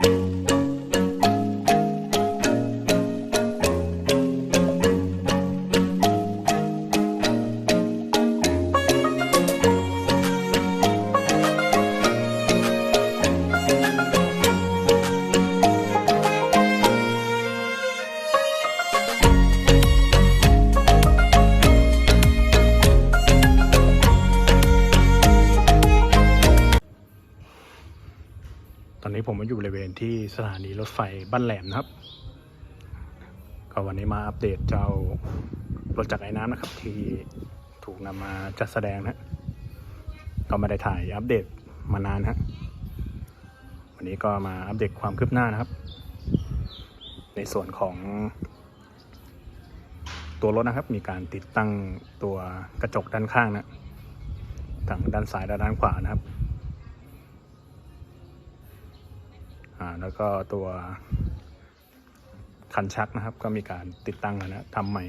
ต อนนี้ผมมาอยู่บริเวณที่สถานีรถไฟบ้านแหลมนะครับ ก็วันนี้มาอัปเดตเจ้ารถจักรไอ้น้ำนะครับ ที่ถูกนำมาจัดแสดงนะก็ไม่ได้ถ่ายอัปเดตมานานฮะวันนี้ก็มาอัปเดตความคืบหน้านะครับ ในส่วนของ ตัวรถนะครับ มีการติดตั้งตัวกระจกด้านข้างนะทั้งด้านซ้ายและด้านขวานะครับ อ่าแล้วก็ตัวคันชักนะครับ ก็มีการติดตั้งแล้วนะทำใหม่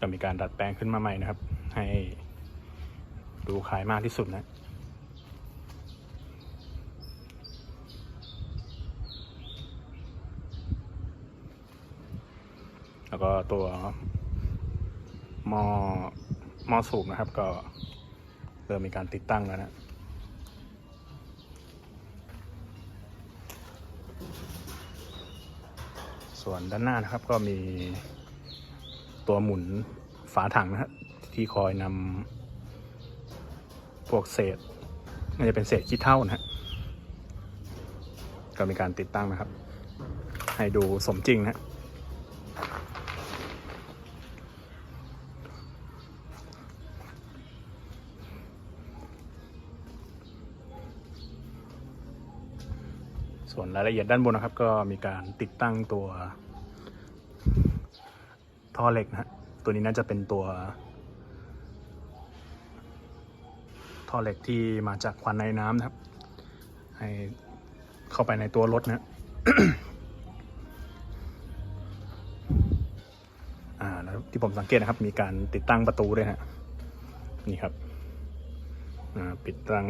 ก็มีการดัดแปลงขึ้นมาใหม่นะครับ ให้ดูขายมากที่สุดนะแล้วก็ตัว ม้อหม้อสูบนะครับ ก็เริ่มมีการติดตั้งแล้วนะส่วนด้านหน้านะครับก็มีตัวหมุนฝาถังนะครับที่คอยนำพวกเศษน่าจะเป็นเศษขี้เท่านะฮะก็มีการติดตั้งนะครับ ให้ดูสมจริงนะ ส่วนรายละเอียดด้านบนนะครับ ก็มีการติดตั้งตัวท่อเหล็กนะฮะตัวนี้น่าจะเป็นตัวท่อเหล็กที่มาจากควันในน้ำนะครับ ให้เข้าไปในตัวรถนะฮะอ่าแล้วที่ผมสังเกตนะครับ มีการติดตั้งประตูด้วยฮะนี่ครับ อ่า ปิดตั้ง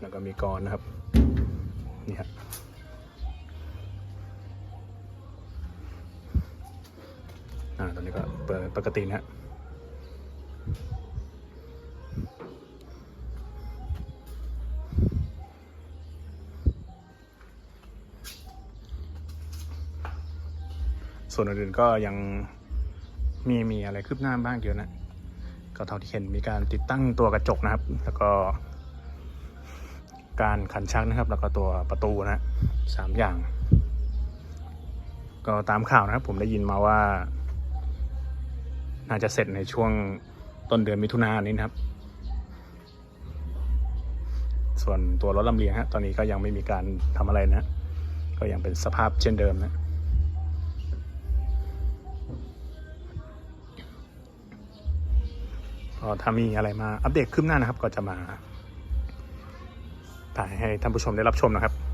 แล้วก็มีกรนะครับนี่ครับอ่าตอนนี้ก็เปิดปกตินะฮะส่วนอื่นๆก็ยังมีมีอะไรคืบหน้าบ้างเดียวนะ ก็เท่าที่เห็นมีการติดตั้งตัวกระจกนะครับ แล้วก็ การขันชักนะครับ แล้วก็ตัวประตูนะฮะสามอย่าง ก็ตามข่าวนะครับ ผมได้ยินมาว่า น่าจะเสร็จในช่วงต้นเดือนมิถุนายนนี้นะครับ ส่วนตัวรถลำเลียงฮะตอนนี้ก็ยังไม่มีการทำอะไรนะ ก็ยังเป็นสภาพเช่นเดิมนะก็ถ้ามีอะไรมาอัปเดตขึ้นหน้านะครับ ก็จะมา ถ่ายให้ท่านผู้ชมได้รับชมนะครับ